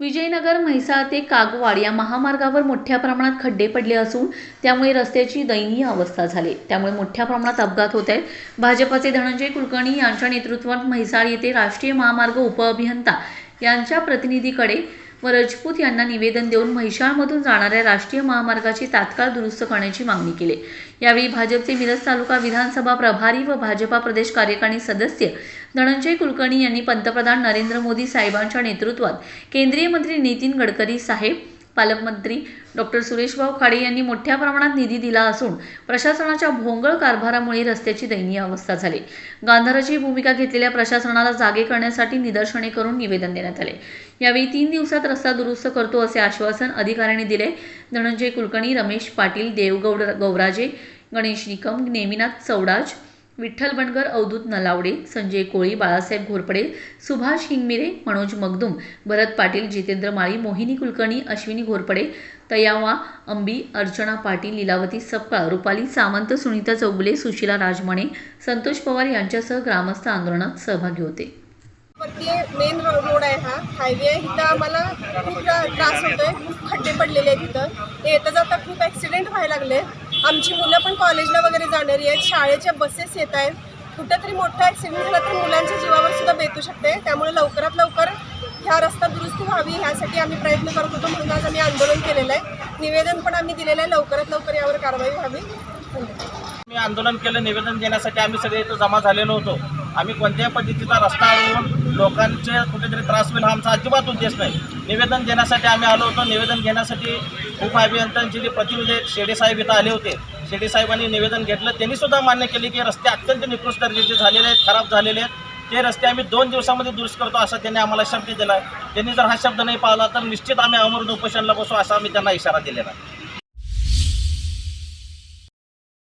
विजयनगर म्हैसाळ ते कागवाड या महामार्गावर मोठ्या प्रमाणात खड्डे पडले असून त्यामुळे रस्त्याची दयनीय अवस्था झाली. त्यामुळे मोठ्या प्रमाणात अपघात होत आहेत. भाजपाचे धनंजय कुलकर्णी यांच्या नेतृत्वात म्हैसाळ येथे राष्ट्रीय महामार्ग उपअभियंता यांच्या प्रतिनिधीकडे व राजपूत यांना निवेदन देऊन म्हैशाळमधून जाणाऱ्या राष्ट्रीय महामार्गाची तात्काळ दुरुस्त करण्याची मागणी केली. यावेळी भाजपचे मिरज तालुका विधानसभा प्रभारी व भाजपा प्रदेश कार्यकारिणी सदस्य धनंजय कुलकर्णी यांनी पंतप्रधान नरेंद्र मोदी साहेबांच्या नेतृत्वात केंद्रीय मंत्री नितीन गडकरी साहेब पालकमंत्री डॉक्टर सुरेशभाऊ खाडे यांनी मोठ्या प्रमाणात निधी दिला असून प्रशासनाच्या भोंगळ कारभारामुळे रस्त्याची दयनीय अवस्था झाली. गांधाराची भूमिका घेतलेल्या प्रशासनाला जागे करण्यासाठी निदर्शने करून निवेदन देण्यात आले. यावेळी तीन दिवसात रस्ता दुरुस्त करतो असे आश्वासन अधिकाऱ्यांनी दिले. धनंजय कुलकर्णी रमेश पाटील देवगौड गौराजे गणेश निकम नेमिनाथ चौडाज विठ्ठल बनगर अवधूत नलावडे संजय कोळी बाळासाहेब घोरपडे सुभाष हिंगमिरे मनोज मगदुम भरत पाटील जितेंद्र माळी मोहिनी कुलकर्णी अश्विनी घोरपडे तयावा अंबी अर्चना पाटील लीलावती सपकाळ रुपाली सामंत सुनीता चौगुले सुशीला राजमाणे संतोष पवार यांच्यासह ग्रामस्थ आंदोलनात सहभागी होते. मेन रोड आहे हा. हायवे आहे. इथं आम्हाला खूप त्रास होतोय. खूप खड्डे पडलेले आहेत तिथं येता जाता खूप ॲक्सिडेंट व्हायला लागले. आमची मुलं पण कॉलेजला वगैरे जाणारी आहेत. शाळेच्या बसेस येत आहेत. कुठंतरी मोठा ॲक्सिडेंट झाला तर मुलांच्या जीवावर सुद्धा बेतू शकते. त्यामुळे लवकरात लवकर ह्या रस्ता दुरुस्ती व्हावी ह्यासाठी आम्ही प्रयत्न करत होतो. म्हणून आज आम्ही आंदोलन केलेलं आहे. निवेदन पण आम्ही दिलेलं आहे. लवकरात लवकर यावर कारवाई व्हावी. मी आंदोलन केलं. निवेदन देण्यासाठी आम्ही सगळे इथं जमा झालेलो होतो. आम्ही कोणत्याही पद्धतीचा रस्ता अडवून लोकांचे कुठेतरी त्रास होईल हा आमचा अजिबात उद्देश नाही. निवेदन देण्यासाठी आम्ही आलो होतो. निवेदन घेण्यासाठी उप अभियंत्यांचे जे प्रतिनिधी शेडेसाहेब इथं आले होते. शेडेसाहेबांनी निवेदन घेतलं. त्यांनी सुद्धा मान्य केले की रस्ते अत्यंत निकृष्ट दर्जाचे झालेले आहेत खराब झालेले आहेत. ते रस्ते आम्ही दोन दिवसामध्ये दुरुस्त करतो असा त्यांनी आम्हाला शब्द दिला त्यांनी जर हा शब्द नाही पाळला तर निश्चित आम्ही अमृत उपोषणला बसू असा आम्ही त्यांना इशारा दिलेला आहे.